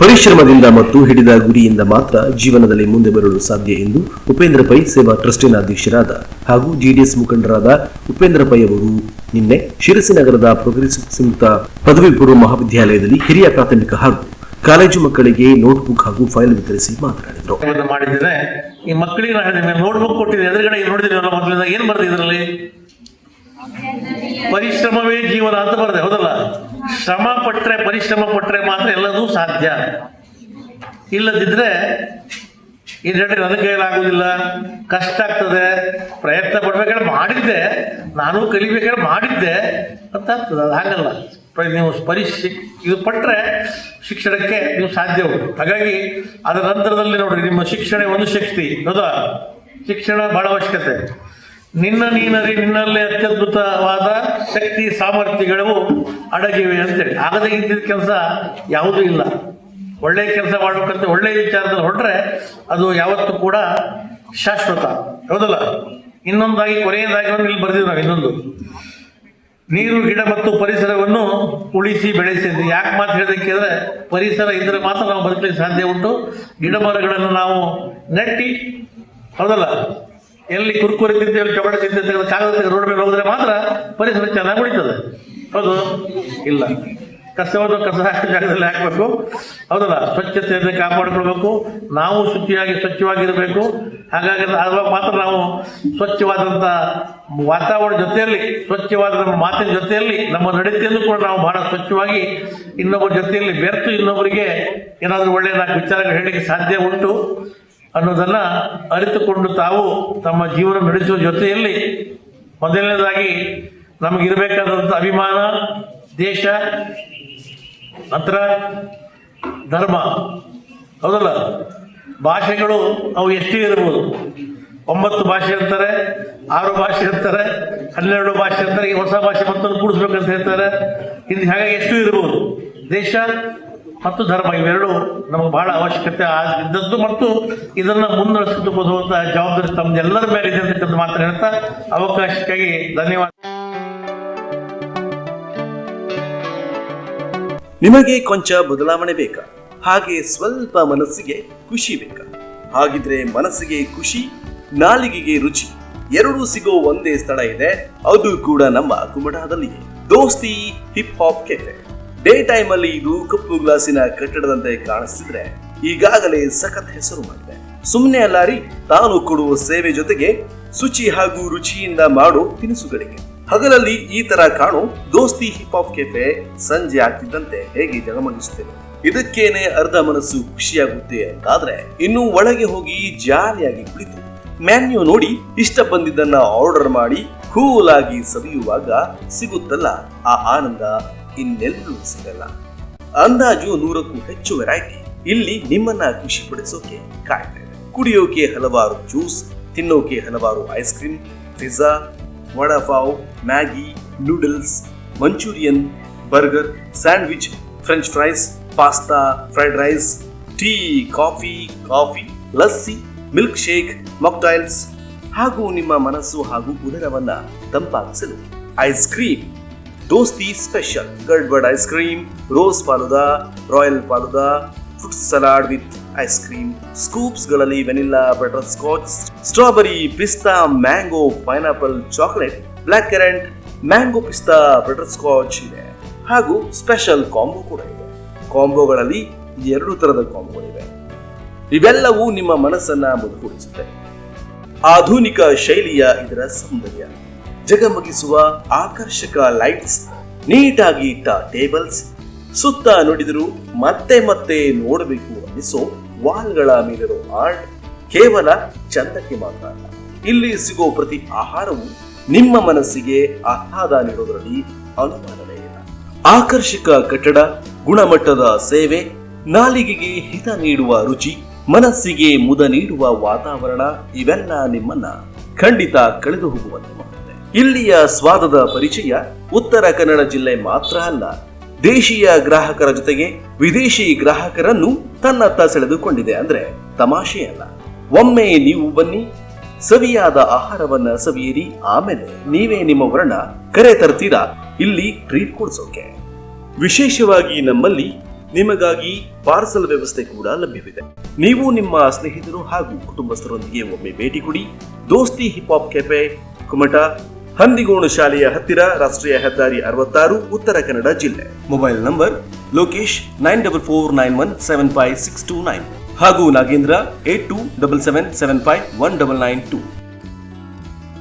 ಪರಿಶ್ರಮದಿಂದ ಮತ್ತು ಹಿಡಿದ ಗುರಿಯಿಂದ ಮಾತ್ರ ಜೀವನದಲ್ಲಿ ಮುಂದೆ ಬರಲು ಸಾಧ್ಯ ಎಂದು ಉಪೇಂದ್ರ ಪೈ ಸೇವಾ ಟ್ರಸ್ಟಿನ ಅಧ್ಯಕ್ಷರಾದ ಹಾಗೂ ಜೆಡಿಎಸ್ ಮುಖಂಡರಾದ ಉಪೇಂದ್ರ ಪೈ ಅವರು ನಿನ್ನೆ ಶಿರಸಿ ನಗರದ ಪ್ರೋಗ್ರೆಸಿವ್ ಸಂಯುಕ್ತ ಪದವಿ ಪೂರ್ವ ಮಹಾವಿದ್ಯಾಲಯದಲ್ಲಿ ಹಿರಿಯ ಪ್ರಾಥಮಿಕ ಹಾಗೂ ಕಾಲೇಜು ಮಕ್ಕಳಿಗೆ ನೋಟ್ಬುಕ್ ಹಾಗೂ ಫೈಲ್ ವಿತರಿಸಿ ಮಾತನಾಡಿದರು. ಮಾಡಿದ್ರೆ ಈ ಮಕ್ಕಳಿಗೆ ನೋಟ್ಬುಕ್ ಕೊಟ್ಟಿದ್ದೆ, ಎದುರುಗಡೆ ನೋಡಿದ್ರೆ ಏನ್ ಬರ್ದೆ ಇದರಲ್ಲಿ ಪರಿಶ್ರಮವೇ ಜೀವನ ಅಂತ ಬರ್ದೆ ಹೌದಲ್ಲ? ಶ್ರಮ ಪಟ್ರೆ ಪರಿಶ್ರಮ ಪಟ್ರೆ ಮಾತ್ರ ಎಲ್ಲದೂ ಸಾಧ್ಯ. ಇಲ್ಲದಿದ್ರೆ ಇದ್ರೆ ನನ್ನ ಕೈಲಾಗುವುದಿಲ್ಲ ಕಷ್ಟ ಆಗ್ತದೆ, ಪ್ರಯತ್ನ ಪಡ್ಬೇಕಾದ್ರೆ ಮಾಡಿದ್ದೆ, ನಾನು ಕಲಿಬೇಕಾದ್ರೆ ಮಾಡಿದ್ದೆ ಅಂತ ಆಗ್ತದೆ ಅದು ಹಾಗಲ್ಲ. ನೀವು ಪರಿಶಿ, ಇದು ಪಟ್ಟರೆ ಶಿಕ್ಷಣಕ್ಕೆ ನೀವು ಸಾಧ್ಯ ಹಾಗಾಗಿ ಅದರ ನಂತರದಲ್ಲಿ ನೋಡ್ರಿ, ನಿಮ್ಮ ಶಿಕ್ಷಣ ಒಂದು ಶಕ್ತಿ, ಹೌದಾ? ಶಿಕ್ಷಣ ಬಹಳ ಅವಶ್ಯಕತೆ. ನಿನ್ನ ನೀನರಿ ನಿನ್ನಲ್ಲೇ ಅತ್ಯದ್ಭುತವಾದ ಶಕ್ತಿ ಸಾಮರ್ಥ್ಯಗಳು ಅಡಗಿವೆ ಅಂತೇಳಿ. ಆಗದೆ ಇದ್ದಿದ್ದ ಕೆಲಸ ಯಾವುದೂ ಇಲ್ಲ. ಒಳ್ಳೆ ಕೆಲಸ ಮಾಡಬೇಕಂತ ಒಳ್ಳೆ ವಿಚಾರದಲ್ಲಿ ಹೊರಟ್ರೆ ಅದು ಯಾವತ್ತೂ ಕೂಡ ಶಾಶ್ವತ. ಹೌದಲ್ಲ? ಇನ್ನೊಂದಾಗಿ ಕೊನೆಯದಾಗಿ ಒಂದು ಇಲ್ಲಿ ಬರ್ದಿದ್ವಿ ನಾವು ಇನ್ನೊಂದು. ನೀರು, ಗಿಡ ಮತ್ತು ಪರಿಸರವನ್ನು ಉಳಿಸಿ ಬೆಳೆಸಿ ಯಾಕೆ ಮಾತು ಹೇಳೋದಕ್ಕೆ ಅಂದರೆ ಪರಿಸರ ಇದ್ದರೆ ಮಾತ್ರ ನಾವು ಬದುಕಲಿಕ್ಕೆ ಸಾಧ್ಯ ಉಂಟು. ಗಿಡ ಮರಗಳನ್ನು ನಾವು ನೆಟ್ಟಿ, ಹೌದಲ್ಲ? ಎಲ್ಲಿ ಕುರ್ಕುರಿ ತಿಂತೇವೆ ಚಪಾಟ ತಿಂತೇವೆ, ಕಾಗದ ರೋಡ್ ಮೇಲೆ ಹೋದ್ರೆ ಮಾತ್ರ ಪರಿಸರ ಚೆನ್ನಾಗಿ ಉಳಿತದೆ. ಹೌದು? ಇಲ್ಲ. ಕಸವನ್ನು ಕಸ ಹಾಕಿದ ಜಾಗದಲ್ಲಿ ಹಾಕಬೇಕು. ಹೌದಲ್ಲ? ಸ್ವಚ್ಛತೆಯನ್ನು ಕಾಪಾಡಿಕೊಳ್ಬೇಕು. ನಾವು ಶುಚಿಯಾಗಿ ಸ್ವಚ್ಛವಾಗಿರಬೇಕು. ಹಾಗಾಗಿ ಅದರ ಮಾತ್ರ ನಾವು ಸ್ವಚ್ಛವಾದಂಥ ವಾತಾವರಣ ಜೊತೆಯಲ್ಲಿ, ಸ್ವಚ್ಛವಾದ ನಮ್ಮ ಮಾತಿನ ಜೊತೆಯಲ್ಲಿ, ನಮ್ಮ ನಡತೆಯನ್ನು ಕೂಡ ನಾವು ಬಹಳ ಸ್ವಚ್ಛವಾಗಿ ಇನ್ನೊಬ್ಬರ ಜೊತೆಯಲ್ಲಿ ಬೆರೆತು ಇನ್ನೊಬ್ಬರಿಗೆ ಏನಾದರೂ ಒಳ್ಳೆಯ ನಾಲ್ಕು ವಿಚಾರಗಳು ಹೇಳಲಿಕ್ಕೆ ಸಾಧ್ಯ ಉಂಟು. ಅನ್ನೋದನ್ನ ಅರಿತುಕೊಂಡು ತಾವು ತಮ್ಮ ಜೀವನ ನಡೆಸುವ ಜೊತೆಯಲ್ಲಿ ಮೊದಲನೇದಾಗಿ ನಮಗಿರಬೇಕಾದಂಥ ಅಭಿಮಾನ, ದೇಶ, ನಂತರ ಧರ್ಮ. ಹೌದಲ್ಲ? ಭಾಷೆಗಳು ಅವು ಎಷ್ಟೇ ಇರಬಹುದು ಒಂಬತ್ತು ಭಾಷೆ ಅಂತಾರೆ, ಆರು ಭಾಷೆ ಅಂತಾರೆ, ಹನ್ನೆರಡು ಭಾಷೆ ಅಂತಾರೆ ಈ ಹೊಸ ಭಾಷೆ ಮತ್ತೊಂದು ಕೂಡಿಸ್ಬೇಕಂತ ಹೇಳ್ತಾರೆ. ಇಲ್ಲಿ ಹಾಗಾಗಿ ಎಷ್ಟು ಇರಬಹುದು ದೇಶ ಮತ್ತು ಧರ್ಮ ಇವೆರಡು ನಮಗೆ ಬಹಳ ಅವಶ್ಯಕತೆ ಇದ್ದದ್ದು ಮತ್ತು ಇದನ್ನು ಮುನ್ನಡೆಸಿದ್ದು ಬರುವಂತಹ ಜವಾಬ್ದಾರಿ ತಮ್ಮದೆಲ್ಲರ ಮೇಲೆ ಇದೆ ಅಂತಕ್ಕಂಥ ಮಾತ್ರ ಹೇಳ್ತಾ, ಅವಕಾಶಕ್ಕಾಗಿ ಧನ್ಯವಾದ. ನಿಮಗೆ ಕೊಂಚ ಬದಲಾವಣೆ ಬೇಕಾ? ಹಾಗೆ ಸ್ವಲ್ಪ ಮನಸ್ಸಿಗೆ ಖುಷಿ ಬೇಕಾ? ಹಾಗಿದ್ರೆ ಮನಸ್ಸಿಗೆ ಖುಷಿ, ನಾಲಿಗೆಗೆ ರುಚಿ, ಎರಡೂ ಸಿಗೋ ಒಂದೇ ಸ್ಥಳ ಇದೆ. ಅದು ಕೂಡ ನಮ್ಮ ಕುಮಟಾದಲ್ಲಿಯೇ. Dosti hip hop cafe day time ಅಲ್ಲಿ ಇದು ಕಪ್ಪು ಗ್ಲಾಸಿನ ಕಟ್ಟಡದಂತೆ ಕಾಣಿಸ್ತಿದ್ರೆ ಈಗಾಗಲೇ ಸಖತ್ ಹೆಸರು ಮಾಡಿದೆ. ಸುಮ್ಮನೆ ಅಲ್ಲಾರಿ ತಾನು ಕೊಡುವ ಸೇವೆ ಜೊತೆಗೆ ಶುಚಿ ಹಾಗೂ ರುಚಿಯಿಂದ ಮಾಡೋ ತಿನಿಸುಗಳಿಗೆ. ಹಗಲಲ್ಲಿ ಈ ತರ ಕಾಣು ದೋಸ್ತಿ ಹಿಪ್ ಹಾಪ್ ಕೆಫೆ ಸಂಜೆ ಆಗ್ತಿದ್ದಂತೆ ಹೇಗೆ ಜಗಮಗಿಸುತ್ತೇವೆ. ಇದಕ್ಕೇನೆ ಅರ್ಧ ಮನಸ್ಸು ಖುಷಿಯಾಗುತ್ತೆ ಅಂತಾದ್ರೆ ಇನ್ನು ಒಳಗೆ ಹೋಗಿ ಜಾರಿಯಾಗಿ ಕುಳಿತು. ಮೆನ್ಯೂ ನೋಡಿ ಇಷ್ಟ ಬಂದಿದ್ದನ್ನ ಆರ್ಡರ್ ಮಾಡಿ ಕೂಲ್ ಆಗಿ ಸವಿಯುವಾಗ ಸಿಗುತ್ತಲ್ಲ ಆ ಆನಂದ. ಇನ್ನೆಲ್ಲೂ ಸಿಗಲ್ಲ. ಅಂದಾಜು ನೂರಕ್ಕೂ ಹೆಚ್ಚು ವೆರೈಟಿ ಇಲ್ಲಿ ನಿಮ್ಮನ್ನ ಖುಷಿ ಪಡಿಸೋಕೆ ಕುಡಿಯೋಕೆ ಹಲವಾರು ಜ್ಯೂಸ್, ತಿನ್ನೋಕೆ ಹಲವಾರು ice cream pizza, vada pav, Maggi, noodles, Manchurian, burger, sandwich, French fries, pasta, fried rice, tea, coffee coffee, lassi, milkshake mocktails ಹಾಗೂ ನಿಮ್ಮ ಮನಸ್ಸು ಹಾಗೂ ಉದರವನ್ನ ತಂಪಾಗಿಸಲು ಐಸ್ ಕ್ರೀಮ್ ದೋಸ್ತಿ ಸ್ಪೆಷಲ್ ಗಡ್ಬಡ್ ಐಸ್ ಕ್ರೀಮ್ rose falooda royal falooda fruit salad with ice cream ಸ್ಕೂಪ್ಸ್ಗಳಲ್ಲಿ vanilla butterscotch strawberry pista mango pineapple chocolate block current mango pista butterscotch ಇದೆ. ಹಾಗೂ ಸ್ಪೆಷಲ್ ಕಾಂಬೋ ಕೂಡ ಇದೆ. ಕಾಂಬೋಗಳಲ್ಲಿ ಎರಡು ತರದ ಕಾಂಬೋಗಳಿವೆ ಇವೆಲ್ಲವೂ ನಿಮ್ಮ ಮನಸ್ಸನ್ನ ಮುದುಗೂಡಿಸುತ್ತೆ ಆಧುನಿಕ ಶೈಲಿಯ ಇದರ ಸೌಂದರ್ಯ. ಜಗಮಗಿಸುವ ಆಕರ್ಷಕ ಲೈಟ್ಸ್ ನೀಟಾಗಿ ಇಟ್ಟ ಟೇಬಲ್ಸ್. ಸುತ್ತ ನುಡಿದರು ಮತ್ತೆ ಮತ್ತೆ ನೋಡಬೇಕು ಅನ್ನಿಸೋ ವಾಲ್ಗಳ ಮೇಲಿರೋ ಆರ್ಟ್ ಕೇವಲ ಚಂದಕ್ಕೆ ಮಾತ್ರ ಅಲ್ಲ. ಇಲ್ಲಿ ಸಿಗೋ ಪ್ರತಿ ಆಹಾರವು ನಿಮ್ಮ ಮನಸ್ಸಿಗೆ ಆಹ್ಲಾದ ನೀಡೋದರಲ್ಲಿ ಅನುಮಾನವೇ ಇಲ್ಲ. ಆಕರ್ಷಕ ಕಟ್ಟಡ, ಗುಣಮಟ್ಟದ ಸೇವೆ, ನಾಲಿಗೆಗೆ ಹಿತ ನೀಡುವ ರುಚಿ, ಮನಸ್ಸಿಗೆ ಮುದ ನೀಡುವ ವಾತಾವರಣ ಇವೆಲ್ಲ ನಿಮ್ಮನ್ನ ಖಂಡಿತ ಕಳೆದು ಹೋಗುವಂತೆ ಇಲ್ಲಿಯ ಸ್ವಾದದ ಪರಿಚಯ ಉತ್ತರ ಕನ್ನಡ ಜಿಲ್ಲೆ ಮಾತ್ರ ಅಲ್ಲ. ದೇಶೀಯ ಗ್ರಾಹಕರ ಜೊತೆಗೆ ವಿದೇಶಿ ಗ್ರಾಹಕರನ್ನು ತನ್ನತ್ತ ಸೆಳೆದುಕೊಂಡಿದೆ ಅಂದ್ರೆ ತಮಾಷೆ ಅಲ್ಲ. ಒಮ್ಮೆ ನೀವು ಬನ್ನಿ, ಸವಿಯಾದ ಆಹಾರವನ್ನ ಸವಿಯಿರಿ, ಆಮೇಲೆ ನೀವೇ ನಿಮ್ಮವರನ್ನ ಕರೆ ತರ್ತೀರಾ? ಇಲ್ಲಿ ಟ್ರೀಟ್ ಕೊಡ್ಸೋಕೆ. ವಿಶೇಷವಾಗಿ ನಮ್ಮಲ್ಲಿ ನಿಮಗಾಗಿ ಪಾರ್ಸಲ್ ವ್ಯವಸ್ಥೆ ಕೂಡ ಲಭ್ಯವಿದೆ. ನೀವು ನಿಮ್ಮ ಸ್ನೇಹಿತರು ಹಾಗೂ ಕುಟುಂಬಸ್ಥರೊಂದಿಗೆ ಒಮ್ಮೆ ಭೇಟಿ ಕೊಡಿ. Dosti hip hop cafe Kumta Handigonu ಶಾಲೆಯ ಹತ್ತಿರ ರಾಷ್ಟ್ರೀಯ ಹೆದ್ದಾರಿ ಅರವತ್ತಾರು ಉತ್ತರ ಕನ್ನಡ ಜಿಲ್ಲೆ. Mobile number Lokesh nine double four nine one seven five six two nine ಹಾಗೂ Nagendra eight two double seven seven five one double nine two.